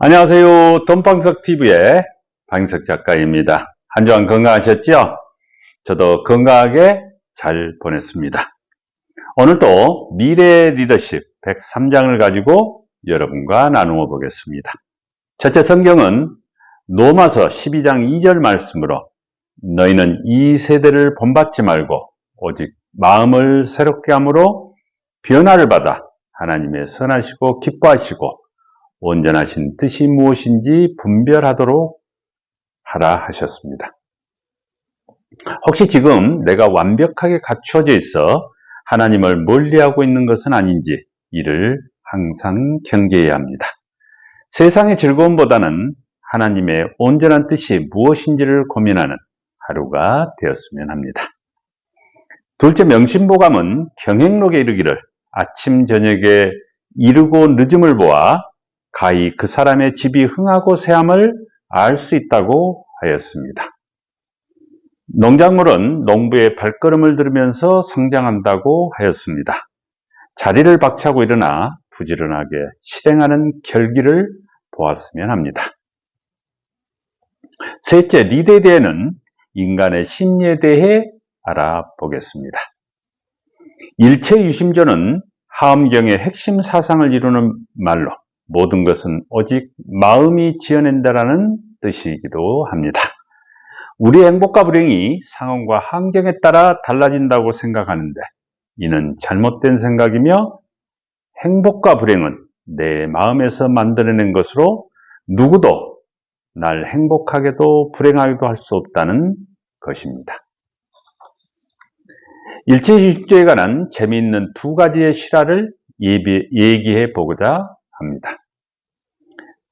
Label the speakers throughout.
Speaker 1: 안녕하세요. 돈방석TV의 방석 작가입니다. 한 주간 건강하셨죠? 저도 건강하게 잘 보냈습니다. 오늘도 미래 리더십 103장을 가지고 여러분과 나누어 보겠습니다. 첫째 성경은 노마서 12장 2절 말씀으로 너희는 이 세대를 본받지 말고 오직 마음을 새롭게 함으로 변화를 받아 하나님의 선하시고 기뻐하시고 온전하신 뜻이 무엇인지 분별하도록 하라 하셨습니다. 혹시 지금 내가 완벽하게 갖추어져 있어 하나님을 멀리하고 있는 것은 아닌지 이를 항상 경계해야 합니다. 세상의 즐거움보다는 하나님의 온전한 뜻이 무엇인지를 고민하는 하루가 되었으면 합니다. 둘째 명심보감은 경행록에 이르기를 아침 저녁에 이르고 늦음을 보아 가히 그 사람의 집이 흥하고 새함을 알 수 있다고 하였습니다. 농작물은 농부의 발걸음을 들으면서 성장한다고 하였습니다. 자리를 박차고 일어나 부지런하게 실행하는 결기를 보았으면 합니다. 셋째, 리드에 대해는 인간의 심리에 대해 알아보겠습니다. 일체 유심조는 하음경의 핵심 사상을 이루는 말로 모든 것은 오직 마음이 지어낸다라는 뜻이기도 합니다. 우리의 행복과 불행이 상황과 환경에 따라 달라진다고 생각하는데 이는 잘못된 생각이며 행복과 불행은 내 마음에서 만들어낸 것으로 누구도 날 행복하게도 불행하게도 할 수 없다는 것입니다. 일제시조에 관한 재미있는 두 가지의 실화를 얘기해 보고자 합니다.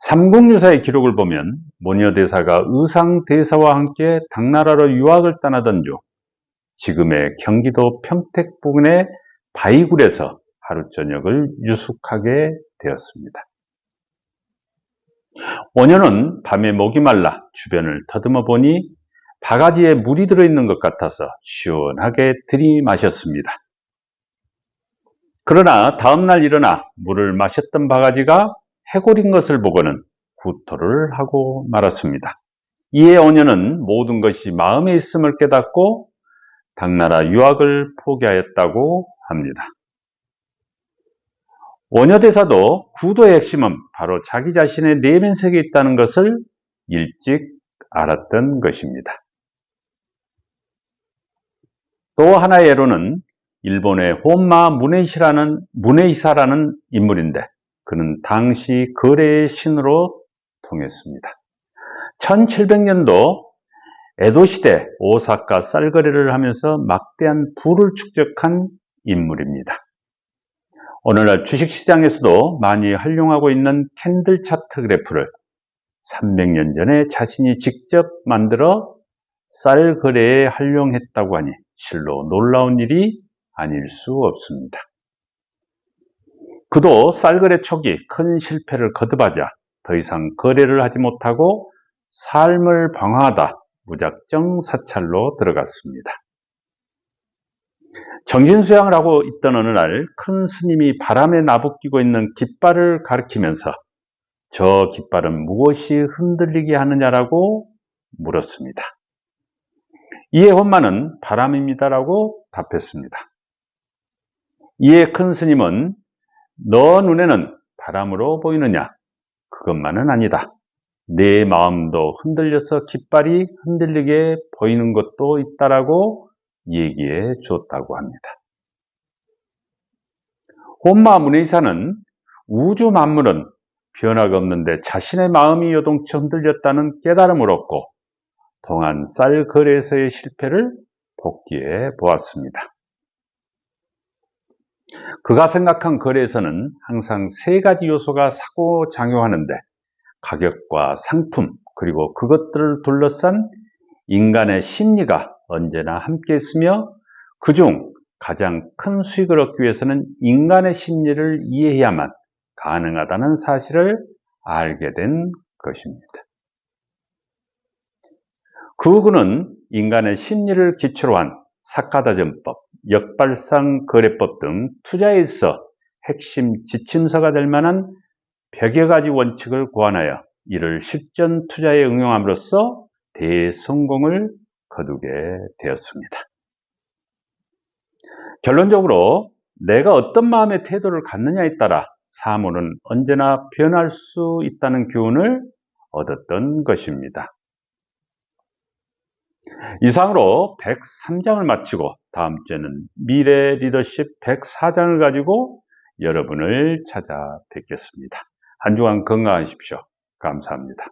Speaker 1: 삼국유사의 기록을 보면 모녀 대사가 의상 대사와 함께 당나라로 유학을 떠나던 중 지금의 경기도 평택 부근의 바이굴에서 하루 저녁을 유숙하게 되었습니다. 오녀는 밤에 목이 말라 주변을 터듬어 보니 바가지에 물이 들어있는 것 같아서 시원하게 들이마셨습니다. 그러나 다음날 일어나 물을 마셨던 바가지가 해골인 것을 보고는 구토를 하고 말았습니다. 이에 오녀는 모든 것이 마음에 있음을 깨닫고 당나라 유학을 포기하였다고 합니다. 원효대사도 구도의 핵심은 바로 자기 자신의 내면 세계에 있다는 것을 일찍 알았던 것입니다. 또 하나의 예로는 일본의 혼마 문에시라는 문에이사라는 인물인데 그는 당시 거래의 신으로 통했습니다. 1700년도 에도 시대 오사카 쌀거래를 하면서 막대한 부를 축적한 인물입니다. 오늘날 주식시장에서도 많이 활용하고 있는 캔들 차트 그래프를 300년 전에 자신이 직접 만들어 쌀 거래에 활용했다고 하니 실로 놀라운 일이 아닐 수 없습니다. 그도 쌀거래 초기 큰 실패를 거듭하자 더 이상 거래를 하지 못하고 삶을 방황하다 무작정 사찰로 들어갔습니다. 정진수양을 하고 있던 어느 날 큰 스님이 바람에 나부끼고 있는 깃발을 가리키면서 저 깃발은 무엇이 흔들리게 하느냐라고 물었습니다. 이에 혼마는 바람입니다라고 답했습니다. 이에 큰 스님은 너 눈에는 바람으로 보이느냐? 그것만은 아니다. 내 마음도 흔들려서 깃발이 흔들리게 보이는 것도 있다라고 얘기해 주었다고 합니다. 혼마 문의사는 우주 만물은 변화가 없는데 자신의 마음이 요동치 흔들렸다는 깨달음을 얻고 동안 쌀 거래에서의 실패를 복귀해 보았습니다. 그가 생각한 거래에서는 항상 세 가지 요소가 사고 장요하는데 가격과 상품 그리고 그것들을 둘러싼 인간의 심리가 언제나 함께 있으며 그 중 가장 큰 수익을 얻기 위해서는 인간의 심리를 이해해야만 가능하다는 사실을 알게 된 것입니다. 그 후는 인간의 심리를 기초로 한 사카다전법 역발상 거래법 등 투자에 있어 핵심 지침서가 될 만한 100여 가지 원칙을 고안하여 이를 실전 투자에 응용함으로써 대성공을 거두게 되었습니다. 결론적으로 내가 어떤 마음의 태도를 갖느냐에 따라 사물은 언제나 변할 수 있다는 교훈을 얻었던 것입니다. 이상으로 103장을 마치고 다음 주에는 미래 리더십 104장을 가지고 여러분을 찾아뵙겠습니다. 한 주간 건강하십시오. 감사합니다.